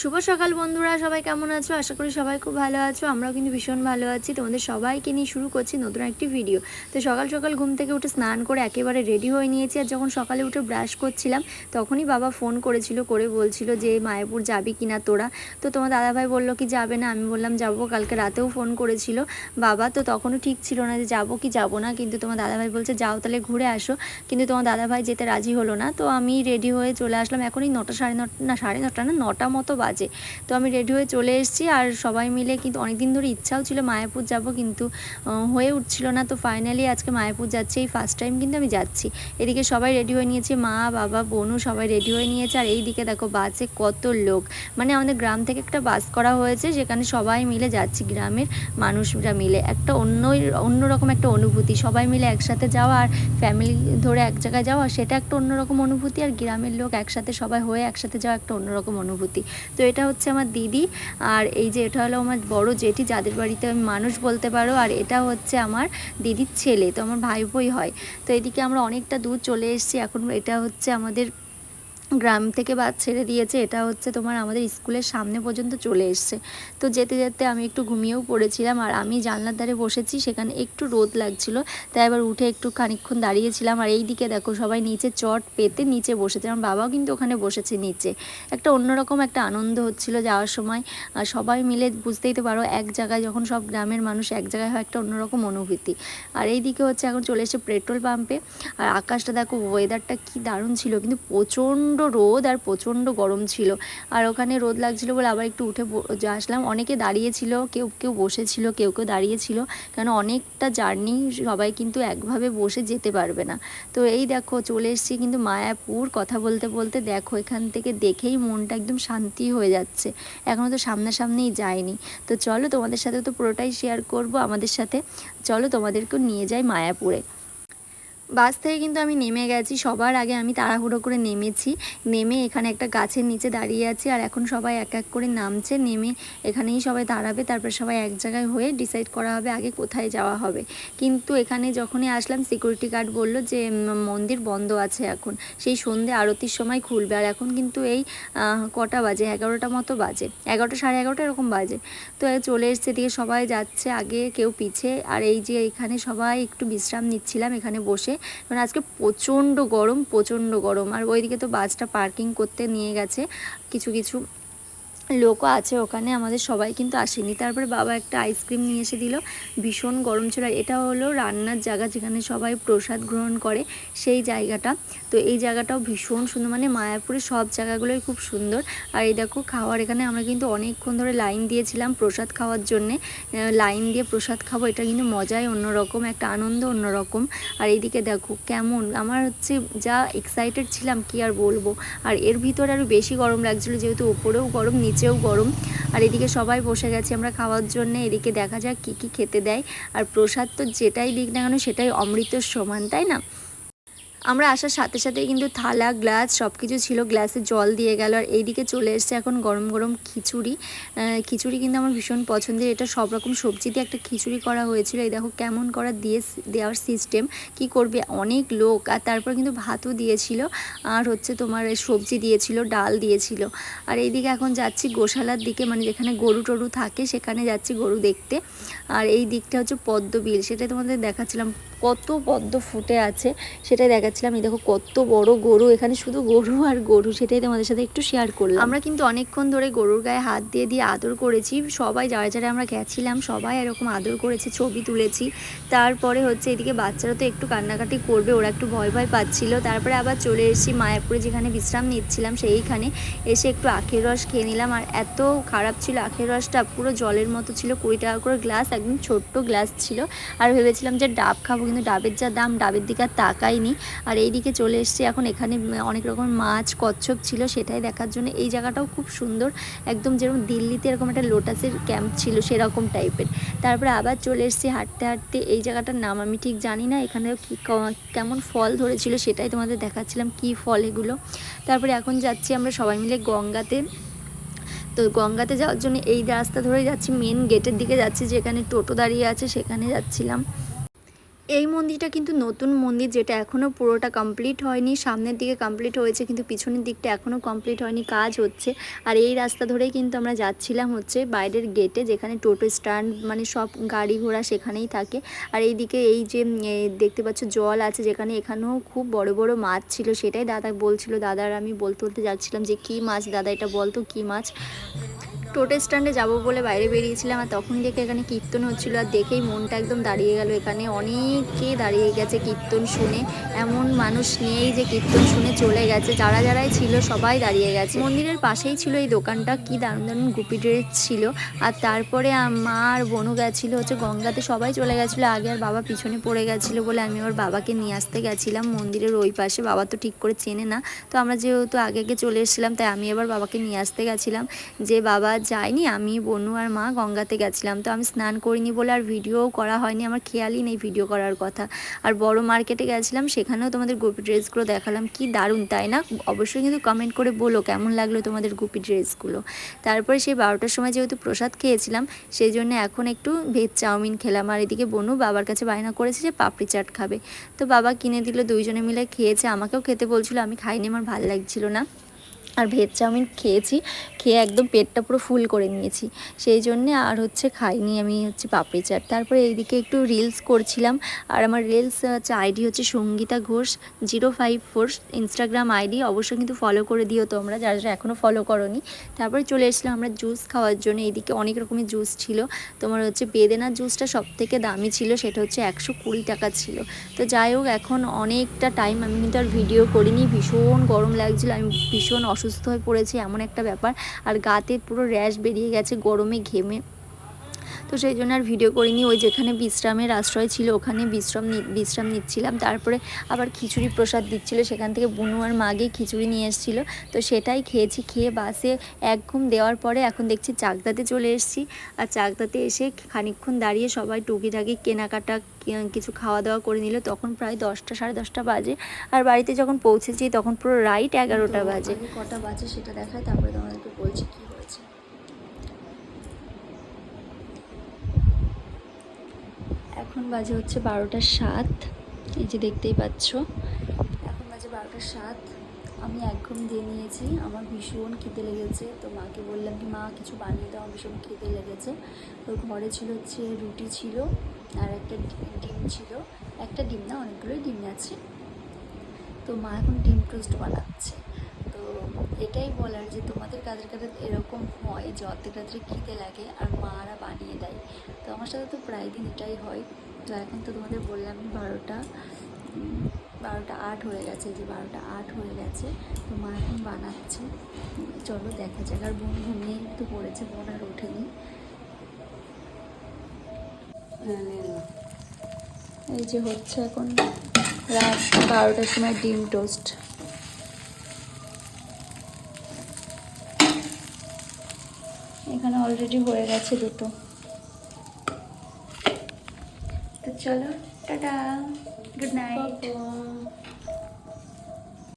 শুভ সকাল বন্ধুরা, সবাই কেমন আছো? আশা করি সবাই খুব ভালো আছো, আমরাও কিন্তু ভীষণ ভালো আছি। তোমাদের সবাইকে নিয়ে শুরু করছি নতুন একটি ভিডিও তো সকাল সকাল ঘুম থেকে উঠে স্নান করে একেবারে রেডি হয়ে নিয়েছি আর যখন সকালে উঠে ব্রাশ করছিলাম, তখনই বাবা ফোন করেছিল, করে বলছিল যে, মায়াপুর যাবি কিনা তোরা? তো তোমার দাদাভাই বলল কি, যাবে না। আমি বললাম, যাব। কালকে রাতেও ফোন করেছিল বাবা। তো তখনও ঠিক ছিল না যে, যাব কি যাব না? কিন্তু তোমার দাদাভাই বলছে, যাও তাহলে ঘুরে আসো। কিন্তু তোমার দাদাভাই যেতে রাজি হলো না। তো আমি রেডি হয়ে চলে আসলাম। এখনই নটা সাড়ে নটা, না, সাড়ে নটা না, নটা মতো বাজে। তো আমি রেডি হয়ে চলে এসেছি আর সবাই মিলে কিন্তু অনেক দিন ধরে ইচ্ছাও ছিল মায়াপুর যাব কিন্তু হয়ে উঠছিল না। তো ফাইনালি আজকে মায়াপুর যাচ্ছে। এই ফার্স্ট টাইম কিন্তু আমি যাচ্ছি। এদিকে সবাই রেডি হয়ে নিয়েছে। মা, বাবা বোনও সবাই রেডি হয়ে নিয়েছে। আর এই দিকে দেখো বাসে কত লোক। মানে আমাদের গ্রাম থেকে একটা বাস করা হয়েছে যেখানে সবাই মিলে যাচ্ছি। গ্রামের মানুষরা মিলে। একটা অন্য অন্যরকম একটা অনুভূতি। সবাই মিলে একসাথে যাওয়া আর ফ্যামিলি ধরে এক জায়গায় যাওয়া, সেটা একটা অন্যরকম অনুভূতি। আর গ্রামের লোক একসাথে সবাই হয়ে একসাথে যাওয়া একটা অন্যরকম অনুভূতি। তো এটা হচ্ছে আমার দিদি। আর এই যে এটা হলো আমার বড় জেঠি, যাদের বাড়িতে আমি মানুষ বলতে পারো। আর এটা হচ্ছে আমার দিদির ছেলে, তো আমার ভাই বই হয়। তো এদিকে আমরা অনেকটা দূর চলে এসেছি। এখন এটা হচ্ছে আমাদের গ্রাম থেকে বাস ছেড়ে দিয়েছে, এটা হচ্ছে তোমার আমাদের স্কুলের সামনে পর্যন্ত চলে এসছে। তো যেতে যেতে আমি একটু ঘুমিয়েও পড়েছিলাম আর আমি জানলার ধারে বসেছি, সেখানে একটু রোদ লাগছিল, তাই আবার উঠে একটু খানিকক্ষণ দাঁড়িয়েছিলাম। আর এই দিকে দেখো সবাই নিচে চট পেতে নিচে বসেছে, আমার বাবাও কিন্তু ওখানে বসেছে নিচে। একটা অন্যরকম একটা আনন্দ হচ্ছিল যাওয়ার সময়। আর সবাই মিলে বুঝতেই তো পারো, এক জায়গায় যখন সব গ্রামের মানুষ এক জায়গায় হয়, একটা অন্যরকম অনুভূতি। আর এই দিকে হচ্ছে এখন চলে এসেছে পেট্রোল পাম্পে। আর আকাশটা দেখো ওয়েদারটা কি দারুণ ছিল, কিন্তু প্রচণ্ড রোদ আর প্রচণ্ড গরম ছিল। আর ওখানে রোদ লাগছিল বলে আবার একটু উঠে আসলাম। অনেকে দাঁড়িয়েছিল, কেউ কেউ বসেছিল, কেউ কেউ দাঁড়িয়েছিল। কারণ অনেকটা জার্নি সবাই কিন্তু একভাবে বসে যেতে পারবে না। তো এই দেখো, চলে এসেছি কিন্তু মায়াপুর। কথা বলতে বলতে দেখো, এখান থেকে দেখেই মনটা একদম শান্তি হয়ে যাচ্ছে। এখনও তো সামনাসামনিই যায়নি তো চলো তোমাদের সাথে তো পুরোটাই শেয়ার করব। আমাদের সাথে চলো তোমাদেরকেও নিয়ে যাই মায়াপুরে। বাস থেকে কিন্তু আমি নেমে গেছি। সবার আগে আমি তাড়াহুড়ো করে নেমেছি। নেমে এখানে একটা গাছের নিচে দাঁড়িয়ে আছি আর এখন সবাই এক এক করে নামছে। নেমে এখানেই সবাই দাঁড়াবে, তারপর সবাই এক জায়গায় হয়ে ডিসাইড করা হবে আগে কোথায় যাওয়া হবে। কিন্তু এখানে যখনই আসলাম সিকিউরিটি গার্ড বলল যে মন্দির বন্ধ আছে এখন। সেই সন্ধে আরতির সময় খুলবে। আর এখন কিন্তু এই কটা বাজে? এগারোটা মতো বাজে। এগারোটা, সাড়ে এগারোটা এরকম বাজে। তো চলে এসছে দিকে সবাই যাচ্ছে, আগে কেউ পিছে। আর এই যে এখানে সবাই একটু বিশ্রাম নিচ্ছিলাম এখানে বসে। মানে আজকে প্রচণ্ড গরম প্রচণ্ড গরম। আর ওইদিকে তো বাসটা পার্কিং করতে নিয়ে গেছে। কিছু কিছু লোকও আছে ওখানে, আমাদের সবাই কিন্তু আসেনি। তারপরে বাবা একটা আইসক্রিম নিয়ে এসে দিল, ভীষণ গরম ছিল। এটা হলো রান্নার জায়গা যেখানে সবাই প্রসাদ গ্রহণ করে, সেই জায়গাটা। তো এই জায়গাটাও ভীষণ সুন্দর মানে মায়াপুরের সব জায়গাগুলোই খুব সুন্দর। আর এই দেখো, খাওয়ার এখানে আমরা কিন্তু অনেকক্ষণ ধরে লাইন দিয়েছিলাম প্রসাদ খাওয়ার জন্যে। লাইন দিয়ে প্রসাদ খাব, এটা কিন্তু মজাই অন্যরকম, একটা আনন্দ অন্যরকম। আর এইদিকে দেখো, কেমন, আমার হচ্ছে যা এক্সাইটেড ছিলাম, কি আর বলব। আর এর ভিতরে আরও বেশি গরম লাগছিল, যেহেতু ওপরেও গরম নিচেও গরম। আর এদিকে সবাই বসে গেছে আমরা খাওয়ার জন্য। এদিকে দেখা যাক কী কী খেতে দেয়। আর প্রসাদ তো যেটাই দিক না কেন সেটাই অমৃতের সমান, তাই না? আমরা আসার সাথে সাথে কিন্তু থালা, গ্লাস সব কিছু ছিল। গ্লাসে জল দিয়ে গেল আর এইদিকে চলে এসছে এখন গরম গরম খিচুড়ি। খিচুড়ি কিন্তু আমার ভীষণ পছন্দের। এটা সব রকম সবজি দিয়ে একটা খিচুড়ি করা হয়েছিল। এই দেখো কেমন করা দিয়ে দেওয়ার সিস্টেম কি করবে? অনেক লোক। আর তারপর কিন্তু ভাতও দিয়েছিল। আর হচ্ছে তোমার সবজি দিয়েছিল, ডাল দিয়েছিল। আর এইদিকে এখন যাচ্ছি গোশালার দিকে। মানে যেখানে গরু টরু থাকে, সেখানে যাচ্ছি গরু দেখতে। আর এই দিকটা হচ্ছে পদ্ম বিল সেটা তোমাদের দেখাচ্ছিলাম। কত পদ্ম ফুটে আছে সেটাই দেখাচ্ছিলাম। এই দেখো কত বড় গরু, এখানে শুধু গরু আর গরু, সেটাই তোমাদের সাথে একটু শেয়ার করলাম। আমরা কিন্তু অনেকক্ষণ ধরে গরুর গায়ে হাত দিয়ে দিয়ে আদর করেছি। সবাই যারা যারা আমরা গেছিলাম, সবাই এরকম আদর করেছে, ছবি তুলেছি। তারপরে হচ্ছে এদিকে বাচ্চারা তো একটু কান্নাকাটি করবে, ওরা একটু ভয় ভয় পাচ্ছিল। তারপরে আবার চলে এসেছি মায়াপুরে যেখানে বিশ্রাম নিচ্ছিলাম, সেইখানে এসে একটু আখের রস খেয়ে নিলাম। আর এত খারাপ ছিল আখের রসটা, পুরো জলের মতো ছিল, কুড়ি টাকা করে গ্লাস, একদম ছোট্ট গ্লাস ছিল। আর ভেবেছিলাম যে ডাব খাব কিন্তু ডাবের যা দাম, ডাবের দিকে আর তাকাইনি। আর এই দিকে চলে এসেছি এখন এখানে অনেক রকম মাছ, কচ্ছপ ছিল সেটাই দেখার জন্য। এই জায়গাটাও খুব সুন্দর, একদম যেরকম দিল্লিতে এরকম একটা লোটাসের ক্যাম্প ছিল সেরকম টাইপের। তারপরে আবার চলে এসেছি হাঁটতে হাঁটতে। এই জায়গাটার নাম আমি ঠিক জানি না এখানে কি কেমন ফল ধরেছিল সেটাই তোমাদের দেখাচ্ছিলাম, কি ফল এগুলো। তারপরে এখন যাচ্ছি আমরা সবাই মিলে গঙ্গাতে। তো গঙ্গাতে যাওয়ার জন্য এই রাস্তা ধরে যাচ্ছি মেন গেটের দিকে যাচ্ছি, যেখানে টোটো দাঁড়িয়ে আছে সেখানে যাচ্ছিলাম। এই মন্দিরটা কিন্তু নতুন মন্দির যেটা এখনও পুরোটা কমপ্লিট হয়নি। সামনের দিকে কমপ্লিট হয়েছে, কিন্তু পিছনের দিকটা এখনও কমপ্লিট হয়নি, কাজ হচ্ছে। আর এই রাস্তা ধরেই কিন্তু আমরা যাচ্ছিলাম হচ্ছে বাইরের গেটে যেখানে টোটো স্ট্যান্ড মানে সব গাড়ি ঘোড়া সেখানেই থাকে। আর এইদিকে এই যে দেখতে পাচ্ছ জল আছে, যেখানে এখানেও খুব বড় বড় মাছ ছিল, সেটাই দাদা বলছিল। দাদার আমি বলতে বলতে যাচ্ছিলাম যে, কী মাছ দাদা, এটা বলতো কী মাছ? টোটো স্ট্যান্ডে যাব বলে বাইরে বেরিয়েছিলাম আর তখন দেখে এখানে কীর্তন হচ্ছিল আর দেখেই মনটা একদম দাঁড়িয়ে গেল। এখানে অনেকে দাঁড়িয়ে গেছে কীর্তন শুনে। এমন মানুষ নেই যে কীর্তন শুনে চলে গেছে। যারা যারাই ছিল সবাই দাঁড়িয়ে গেছে। মন্দিরের পাশেই ছিল এই দোকানটা। কি দারুণ দারুণ গুপি ড্রেস ছিল। আর তারপরে মা আর বনু গেছিল হচ্ছে গঙ্গাতে। সবাই চলে গেছিল। আগে আর বাবা পিছনে পড়ে গেছিল বলে আমি আমার বাবাকে নিয়ে আসতে গেছিলাম। মন্দিরের ওই পাশে। বাবা তো ঠিক করে চেনে না। তো আমরা যেহেতু আগে আগে চলে এসেছিলাম, তাই আমি এবার বাবাকে নিয়ে আসতে গেছিলাম। যে বাবা যায়নি। আমি, বনু আর মা গঙ্গাতে গেছিলাম। তো আমি স্নান করিনি বলে আর ভিডিও করা হয়নি। আমার খেয়ালই নেই ভিডিও করার কথা। আর বড় মার্কেটে গেছিলাম, সেখানেও তোমাদের গুপি ড্রেসগুলো দেখালাম। কি দারুণ, তাই না? অবশ্যই কিন্তু কমেন্ট করে বলো কেমন লাগল তোমাদের গুপি ড্রেসগুলো। তারপরে সেই বারোটার সময় যেহেতু প্রসাদ খেয়েছিলাম, সেই জন্য এখন একটু ভেজ চাউমিন খেলাম। আর এদিকে বনু বাবার কাছে বায়না করেছে যে পাপড়ি চাট খাবে। তো বাবা কিনে দিল, দুইজনে মিলে খেয়েছে। আমাকেও খেতে বলছিল, আমি খাইনি, আমার ভালো লাগছিল না। আর ভেজ চাউমিন খেয়েছি, খেয়ে একদম পেটটা পুরো ফুল করে নিয়েছি। সেই জন্যে আর হচ্ছে খাইনি আমি হচ্ছে পাপড়ি চাট। তারপরে এইদিকে একটু রিলস করছিলাম, আর আমার রিলস হচ্ছে আইডি হচ্ছে Sangita Ghosh zero five four Instagram ID অবশ্যই কিন্তু ফলো করে দিও তোমরা, যারা যারা এখনও ফলো করনি। তারপরে চলে এসেছিলাম আমরা জুস খাওয়ার জন্য, এইদিকে অনেক রকমের জুস ছিল। তোমার হচ্ছে বেদেনার জুসটা সব থেকে দামি ছিল, সেটা হচ্ছে একশো কুড়ি টাকা ছিল। তো যাই হোক, এখন অনেকটা টাইম আমি কিন্তু আর ভিডিও করিনি, ভীষণ গরম লাগছিল, আমি ভীষণ অসুস্থ হয়ে পড়েছে এমন একটা ব্যাপার। আর গাতে পুরো র্যাশ বেরিয়ে গেছে গরমে ঘেমে। তো সেই জন্য আর ভিডিও করিনি। ওই যেখানে বিশ্রামের আশ্রয় ছিল ওখানে বিশ্রাম নি- বিশ্রাম নিচ্ছিলাম। তারপরে আবার খিচুড়ি প্রসাদ দিচ্ছিল। সেখান থেকে বুনু আর মাগে খিচুড়ি নিয়ে এসেছিল। তো সেটাই খেয়েছি খেয়ে বাসে এক ঘুম দেওয়ার পরে এখন দেখছি চাকদাতে চলে এসেছি। আর চাকদাতে এসে খানিকক্ষণ দাঁড়িয়ে সবাই টুকিটাকি কেনাকাটা কিছু খাওয়া দাওয়া করে নিল। তখন প্রায় দশটা সাড়ে দশটা বাজে। আর বাড়িতে যখন পৌঁছেছি তখন পুরো রাইট এগারোটা বাজে। কটা বাজে সেটা দেখায় তারপরে তোমাদেরকে বলছি কী হয়েছে এখন বাজে হচ্ছে বারোটা সাত। এই যে দেখতেই পাচ্ছ। এখন বাজে বারোটা সাত। আমি এক ঘুম দিয়ে নিয়েছি। আমার ভীষণ খিদে লেগেছে। তো মাকে বললাম কি, মা, কিছু বানিয়ে দাও। ভীষণ খিদে লেগেছে। ওর ঘরে ছিল হচ্ছে রুটি ছিল আর একটা ডিম ছিল। একটা ডিম না অনেকগুলোই ডিম আছে। তো মা এখন ডিম টোস্ট বানাচ্ছে। তো এটাই বলার যে তোমাদের কাদের কাদের এরকম হয় যে অর্ধেক রাত্রে খিদে লাগে আর মারা বানিয়ে দেয়। তো আমার সাথে তো প্রায় দিন এটাই হয়। তো এখন তো তোমাদের বললাম বারোটা বারোটা আট হয়ে গেছে যে বারোটা আট হয়ে গেছে, তো মা এখন বানাচ্ছে। চলো দেখা যাক, আর বোন ঘুমিয়ে একটু পড়েছে, বোন আর ওঠেনি। এই যে হচ্ছে এখন রাত বারোটার সময় ডিম টোস্ট। এখানে অলরেডি হয়ে গেছে দুটো তো চলো টাটা। Good night